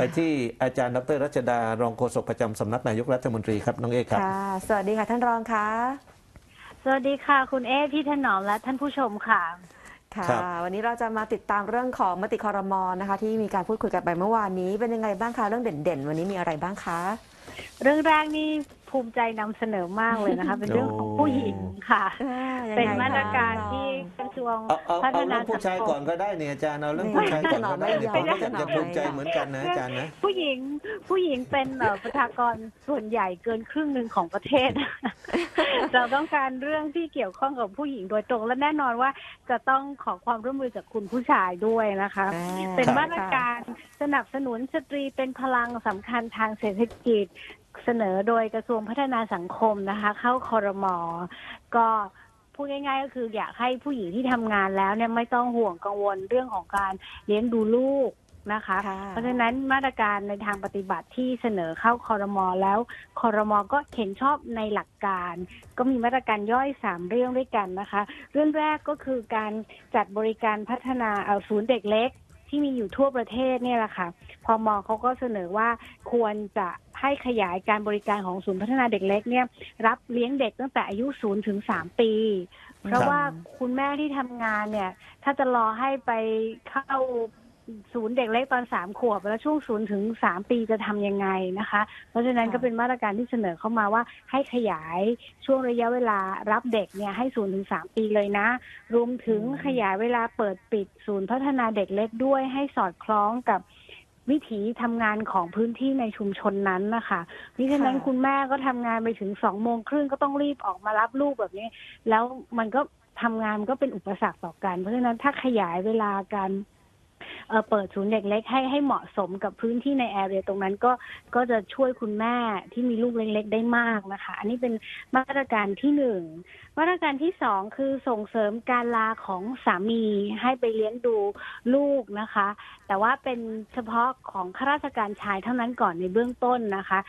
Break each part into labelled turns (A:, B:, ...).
A: ไปที่อาจารย์ดรรัชดารองโฆษกประจำสำนักนายกรัฐมนตรีครับน้องเอกครับ
B: ค่ะสวัสดีค่ะท่านรองคะ
C: สวัสดีค่ะ คุณเอพี่ถนอมและท่านผู้ชมค่ะ
B: ค่ะ
A: ครับ
B: วันนี้เราจะมาติดตามเรื่องของมติคอรมอนะคะ ที่มีการพูดคุยกันไปเมื่อวานนี้เป็นยังไงบ้างคะเรื่องเด่นๆ วันนี้มีอะไรบ้างคะ
C: เรื่องแรกนี่ ภูมิใจนำเสนอมากเลยนะคะ เป็นเรื่องของผู้หญิงค่ะ
B: อ่ายังไง
C: เป็นมาตรการ
B: คะ
C: ที่กระทรวง
A: เอาเอา
C: พัฒ
A: เอา
C: นา
A: เรื่องผู้ชายก่อนก็ได้เนี่ยอาจารย์เอาเรื่องผู้ชายก่อนก็ได้เนี่ยผมก็อยากจะภูมิใจเหมือนกันนะอาจารย์นะ
C: ผู้หญิงผู้หญิงเป็นเอ่อประชากรส่วนใหญ่เกินครึ่งหนึ่งของประเทศ เราต้องการเรื่องที่เกี่ยวข้องกับผู้หญิงโดยตรงและแน่นอนว่าจะต้องขอความร่วมมือจากคุณผู้ชายด้วยนะคะ
B: อ่า
C: เป็น
A: ครับ
C: มาตรการสนับสนุนสตรีเป็นพลังสำคัญทางเศรษฐกิจ เสนอโดยกระทรวงพัฒนาสังคมนะคะ เข้าคอรมอก็พูดง่าย ๆ ก็คืออยากให้ผู้หญิงที่ทำงานแล้วเนี่ยไม่ต้องห่วงกังวลเรื่องของการเลี้ยงดูลูกนะคะ
B: ค่ะ
C: เพราะฉะนั้นมาตรการในทางปฏิบัติที่เสนอเข้าคอรมอแล้วคอรมอก็เห็นชอบในหลักการ ก็มีมาตรการย่อยสามเรื่องด้วยกันนะคะ เรื่องแรกก็คือการจัดบริการพัฒนาเอ่อศูนย์เด็กเล็ก ที่มีอยู่ทั่วประเทศเนี่ยแหละค่ะพมเขาก็เสนอว่าควรจะ ให้ขยายการบริการของศูนย์พัฒนาเด็กเล็กเนี่ยรับเลี้ยงเด็กตั้งแต่อายุ0ถึง3ปี เพราะว่าคุณแม่ที่ทำงานเนี่ย ถ้าจะรอให้ไปเข้าศูนย์เด็กเล็กตอนสามขวบ แล้วช่วงศูนย์ถึงสามปีจะทำยังไงนะคะ เพราะฉะนั้นก็เป็นมาตรการที่เสนอเข้ามาว่าให้ขยายช่วงระยะเวลารับเด็กเนี่ยให้ศูนย์ถึงสามปีเลยนะ รวมถึงขยายเวลาเปิดปิดศูนย์พัฒนาเด็กเล็กด้วยให้สอดคล้องกับ วิถีทำงานของพื้นที่ในชุมชนนั้นนะคะมิฉะนั้น
B: ค่ะ
C: คุณแม่ก็ทำงานไปถึงสองโมงครึ่งก็ต้องรีบออกมารับลูกแบบนี้ แล้วมันก็ทำงานมันก็เป็นอุปสรรคต่อกัน เพราะฉะนั้นถ้าขยายเวลาการ เปิดศูนย์เด็กเล็กให้ให้เหมาะสมกับพื้นที่ในแอเรียตรงนั้นก็ก็จะช่วยคุณแม่ที่มีลูกเล็กๆ ได้มากนะคะ อันนี้เป็นมาตรการที่หนึ่งมาตรการที่สองคือส่งเสริมการลาของสามีให้ไปเลี้ยงดูลูกนะคะ แต่ว่าเป็นเฉพาะของข้าราชการชายเท่านั้นก่อนในเบื้องต้นนะคะ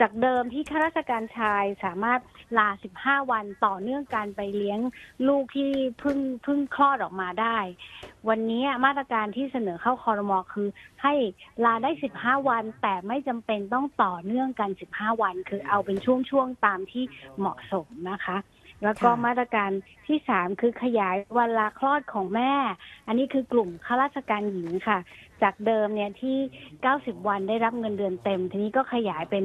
C: จากเดิมที่ข้าราชการชายสามารถลา 15 วันต่อเนื่องการไปเลี้ยงลูกที่เพิ่งเพิ่งคลอดออกมาได้ วันนี้มาตรการที่เสนอเข้าคอรมอคือ ให้ลาได้15วัน แต่ไม่จำเป็นต้องต่อเนื่องกัน15วัน คือเอาเป็นช่วงๆตามที่เหมาะสมนะคะ แล้วก็
B: ค่ะ
C: มาตรการที่สามคือขยายวันลาคลอดของแม่ อันนี้คือกลุ่มข้าราชการหญิงค่ะ จากเดิมเนี่ยที่ 90 วันได้รับเงินเดือนเต็ม ทีนี้ก็ขยายเป็น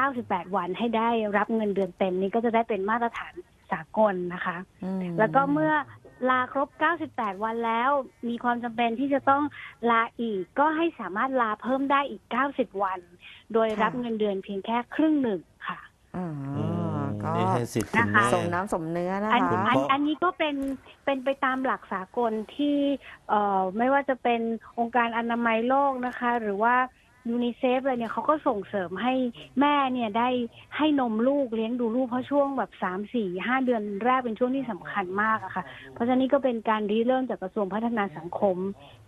C: 98 วันให้ได้รับเงินเดือนเต็ม นี้ก็จะได้เป็นมาตรฐานสากลนะคะ
B: อืม
C: แล้วก็เมื่อ ลาครบ 98 วันแล้ว มีความจำเป็นที่จะต้องลาอีก ก็ให้สามารถลาเพิ่มได้อีก 90 วัน โดยรับเงินเดือนเพียงแค่ครึ่งหนึ่งค่ะ
B: อ๋อ
A: อืม
B: ก็
A: นี่ให้สิทธิ์คุณ
C: นะคะ
A: แม่
B: สมน้ำสมเนื้อนะ
C: อัน
B: คะ
C: อันอันนี้ก็เป็นเป็นไปตามหลักสากลที่เอ่อไม่ว่าจะเป็นองค์การอนามัยโลกนะคะ หรือว่า ยูนิเซฟอะไรเนี่ยเขาก็ส่งเสริมให้แม่เนี่ยได้ให้นมลูกเลี้ยงดูลูกเพราะช่วงแบบสามสี่ห้าเดือนแรกเป็นช่วงที่สำคัญมากอะค่ะ เพราะฉะนั้นก็เป็นการริเริ่มจากกระทรวงพัฒนาสังคม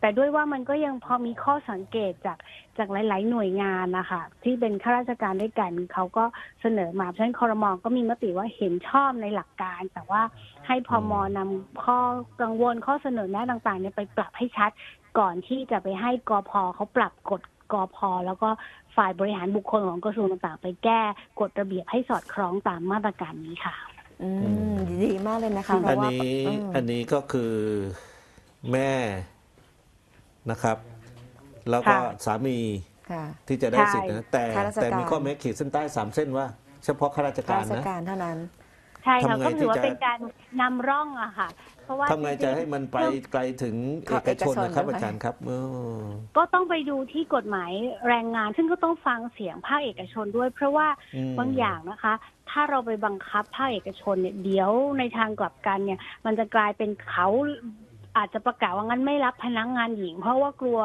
C: แต่ด้วยว่ามันก็ยังพอมีข้อสังเกตจากจากหลาย ๆ หน่วยงานนะคะที่เป็นข้าราชการด้วยกันเขาก็เสนอมาเพราะฉะนั้นคอรมอก็มีมติว่าเห็นชอบในหลักการ แต่ว่าให้พมนำข้อกังวลข้อเสนอแนะต่าง ๆ เนี่ยไปปรับให้ชัดก่อนที่จะไปให้กอพเขาปรับกฎ กพแล้วก็ฝ่ายบริหารบุคคลของกระทรวงต่างๆ ไปแก้กฎระเบียบให้สอดคล้องตามมาตรการนี้ค่ะ
B: อืมดีมากเลยนะคะเพ
A: อัน
B: ราะว่า
A: นี้
B: อืม
A: อันนี้ก็คือแม่นะครับ แล้วก็
C: ค่ะ
A: สามี
B: ค่ะ
A: ที่จะได้สิทธิ์นะแต่
B: ข้าราชการ
A: แต่มีข้อแม้ขีดเส้นใต้สามเส้นว่า เฉพาะข้าราช
B: ข้า
A: การ
B: ราช
A: นะ
B: การเท่านั้น
C: ใช่ค่ะ
A: ทำไง
C: ก็ถือว่า
A: ที่จะ
C: เป็นการนำร่องอะค่ะ เพราะว่า
A: ทำไงจะให้มันไป
C: จริงๆ
A: ไกลถึง
B: ครั
A: เอบกชนนะครับ
B: เอกชน
A: อาจารย์ครับเออ
C: ก็ต้องไปดูที่กฎหมายแรงงาน ซึ่งก็ต้องฟังเสียงภาคเอกชนด้วย เพราะว่า
A: อืม
C: บางอย่างนะคะ ถ้าเราไปบังคับภาคเอกชนเนี่ยเดี๋ยวในทางกลับกันเนี่ย มันจะกลายเป็นเขาอาจจะประกาศว่างั้นไม่รับพนักงานหญิง เพราะว่ากลัว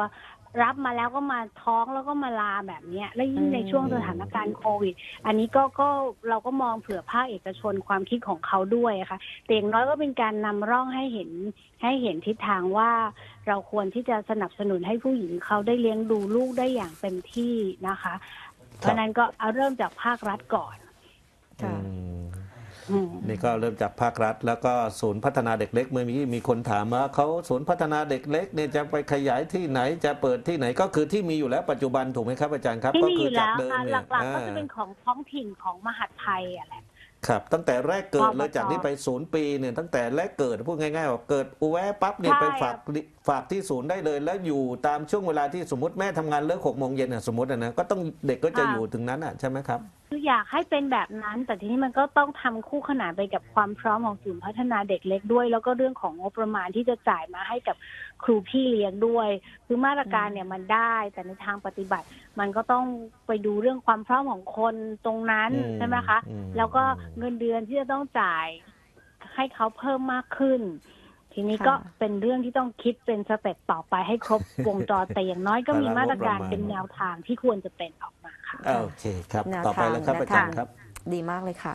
C: รับมาแล้วก็มาท้องแล้วก็มาลาแบบเนี้ยและยิ่งในช่วงสถานการณ์โควิด อันนี้ก็ก็เราก็มองเผื่อภาคเอกชนความคิดของเขาด้วยอะค่ะแต่อย่างน้อยก็เป็นการนำร่องให้เห็นให้เห็นทิศทางว่าเราควรที่จะสนับสนุนให้ผู้หญิงเขาได้เลี้ยงดูลูกได้อย่างเต็มที่นะคะ เพราะฉะนั้นก็เอาเริ่มจากภาครัฐก่อน
B: ค่ะ
A: อืม
C: อืม
A: นี่ก็เริ่มจากภาครัฐ แล้วก็ศูนย์พัฒนาเด็กเล็กเมื่อกี้มีคนถามว่าเขาศูนย์พัฒนาเด็กเล็กเนี่ยจะไปขยายที่ไหนจะเปิดที่ไหนก็คือที่มีอยู่แล้วปัจจุบันถูกไหมครับอาจารย์ครับ
C: ที่
A: ก็
C: มี
A: คื
C: อยู่
A: จาก
C: แล้ว
A: เดิม
C: ค่ะ
A: เนี่
C: ห
A: ย
C: ลักๆก็
A: อ่า
C: จะเป็นของท้องถิ่นของมหาดไทยอะแหละ
A: ครับ ตั้งแต่แรกเกิด
C: อบต
A: เลยจากนี้ไปศูนย์ปีเนี่ยตั้งแต่แรกเกิดพูดง่ายๆว่าเกิดอุแวะปั๊บเนี่ย
C: ใช่
A: ไปฝากฝากที่ศูนย์ได้เลย แล้วอยู่ตามช่วงเวลาที่สมมติแม่ทำงานเลิกหกโมงเย็นน่ะสมมติอะนะก็ต้องเด็กก็จะอยู่ถึงนั้นอะใช่ไหมครับ
C: คืออยากให้เป็นแบบนั้น แต่ทีนี้มันก็ต้องทำคู่ขนานไปกับความพร้อมของศูนย์พัฒนาเด็กเล็กด้วย แล้วก็เรื่องของงบประมาณที่จะจ่ายมาให้กับครูพี่เลี้ยงด้วย คือมาตรการเนี่ยมันได้ แต่ในทางปฏิบัติ มันก็ต้องไปดูเรื่องความพร้อมของคนตรงนั้น
A: อืม
C: ใช่ไหมคะ
A: อืม
C: แล้วก็เงินเดือนที่จะต้องจ่ายให้เขาเพิ่มมากขึ้น ทีนี้ก็
B: ค่ะ
C: เป็นเรื่องที่ต้องคิดเป็นสเต็ปต่อไปให้ครบวงจรแต่อย่างน้อยก็มีมาตรการเป็นแนวทางที่ควรจะเป็นออกมาค่ะ
A: อ่าโอเคครับ
B: แนว
A: ต่อไปแล้วครับ
B: ทาง
A: อาจารย์
B: นะคะ
A: ครับ
B: ดีมากเลยค่ะ